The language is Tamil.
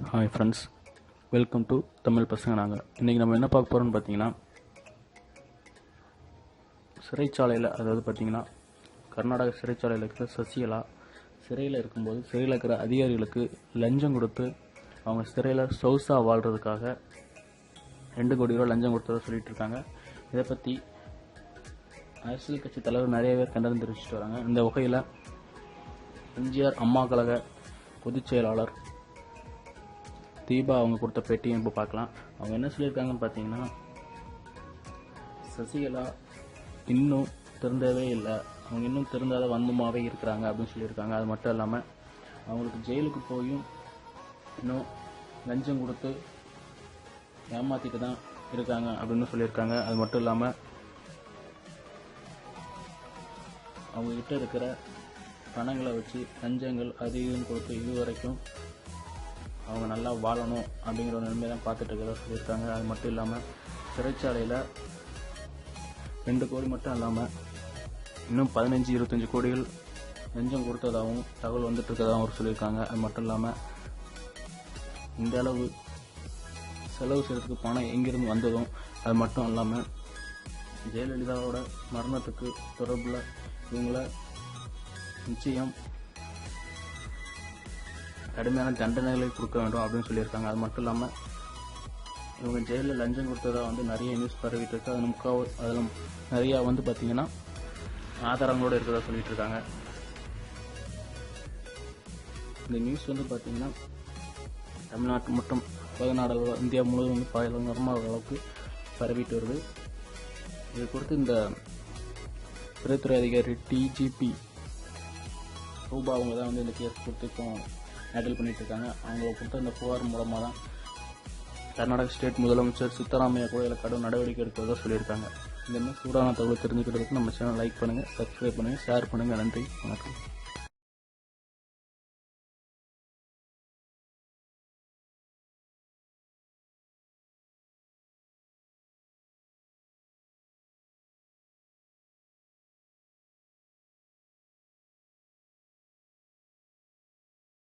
Hi friends welcome to Tamil Pasanga நாங்கள் இன்றைக்கி நம்ம என்ன பார்க்க போகிறோம்னு பார்த்தீங்கன்னா சிறைச்சாலையில் அதாவது பார்த்தீங்கன்னா கர்நாடக சிறைச்சாலையில் இருக்கிற சசிகலா சிறையில் இருக்கும்போது சிறையில் இருக்கிற அதிகாரிகளுக்கு லஞ்சம் கொடுத்து அவங்க சிறையில் சொகுசாக வாழ்கிறதுக்காக ரெண்டு கோடி ரூபா லஞ்சம் கொடுத்ததாக சொல்லிட்டு இருக்காங்க. இதை பற்றி அரசியல் கட்சி தலைவர் நிறைய பேர் கண்டனம் தெரிவிச்சிட்டு வராங்க. இந்த வகையில் எம்ஜிஆர் அம்மா கழக பொதுச் செயலாளர் தீபா அவங்க கொடுத்த பேட்டியும் இப்போ பார்க்கலாம். அவங்க என்ன சொல்லியிருக்காங்கன்னு பார்த்தீங்கன்னா சசிகலா இன்னும் திறந்தவே இல்லை. அவங்க இன்னும் திறந்தாத வந்தமாவே இருக்கிறாங்க அப்படின்னு சொல்லியிருக்காங்க. அது மட்டும் இல்லாமல் அவங்களுக்கு ஜெயிலுக்கு போயும் இன்னும் லஞ்சம் கொடுத்து ஏமாற்றிட்டு தான் இருக்காங்க அப்படின்னு சொல்லியிருக்காங்க. அது மட்டும் இல்லாமல் அவங்ககிட்ட இருக்கிற பணங்களை வச்சு லஞ்சங்கள் அது இதுன்னு கொடுத்து இது வரைக்கும் அவங்க நல்லா வாழணும் அப்படிங்கிற ஒரு நிலைமை தான் பார்த்துட்டு சொல்லியிருக்காங்க. அது மட்டும் இல்லாமல் சிறைச்சாலையில் ரெண்டு கோடி மட்டும் இல்லாமல் இன்னும் பதினஞ்சு இருபத்தஞ்சி கோடிகள் லஞ்சம் கொடுத்ததாகவும் தகவல் வந்துட்டு இருக்கதாகவும் அவர் சொல்லியிருக்காங்க. அது மட்டும் இல்லாமல் இந்த அளவு செலவு செய்கிறதுக்கு பணம் எங்கிருந்து வந்ததும் அது மட்டும் இல்லாமல் ஜெயலலிதாவோட மரணத்துக்கு தொடர்பில் இவங்கள நிச்சயம் கடுமையான தண்டனைகளை கொடுக்க வேண்டும் அப்படின்னு சொல்லியிருக்காங்க. அது மட்டும் இல்லாமல் இவங்க ஜெயிலில் லஞ்சம் கொடுத்ததா வந்து நிறைய நியூஸ் பரவிட்டு இருக்கு. அதில் முக்கால் அதில் நிறையா வந்து பார்த்தீங்கன்னா ஆதாரங்களோடு இருக்கிறதா சொல்லிட்டு இருக்காங்க. இந்த நியூஸ் வந்து பார்த்தீங்கன்னா தமிழ்நாட்டு மற்றும் உலகநாடு இந்தியா முழுவதும் வந்து பயங்கரமாக அளவுக்கு பரவிட்டு வருது. இது குறித்து இந்த சிறைத்துறை அதிகாரி டிஜிபி ரூபா அவங்க தான் வந்து இந்த கேஸ் கொடுத்து இப்போ ஹேண்டில் பண்ணிட்டு இருக்காங்க அவங்கள கொடுத்த இந்த புகார் மூலமாக தான் கர்நாடக ஸ்டேட் முதலமைச்சர் சித்தராமையா கூட இதில் கடும் நடவடிக்கை எடுக்கிறதா சொல்லியிருக்காங்க. இந்த மாதிரி சூடான தகவல் தெரிஞ்சுக்கிறதுக்கு நம்ம சேனல் லைக் பண்ணுங்கள் சப்ஸ்கிரைப் பண்ணுங்கள் ஷேர் பண்ணுங்கள் நன்றி வணக்கம்.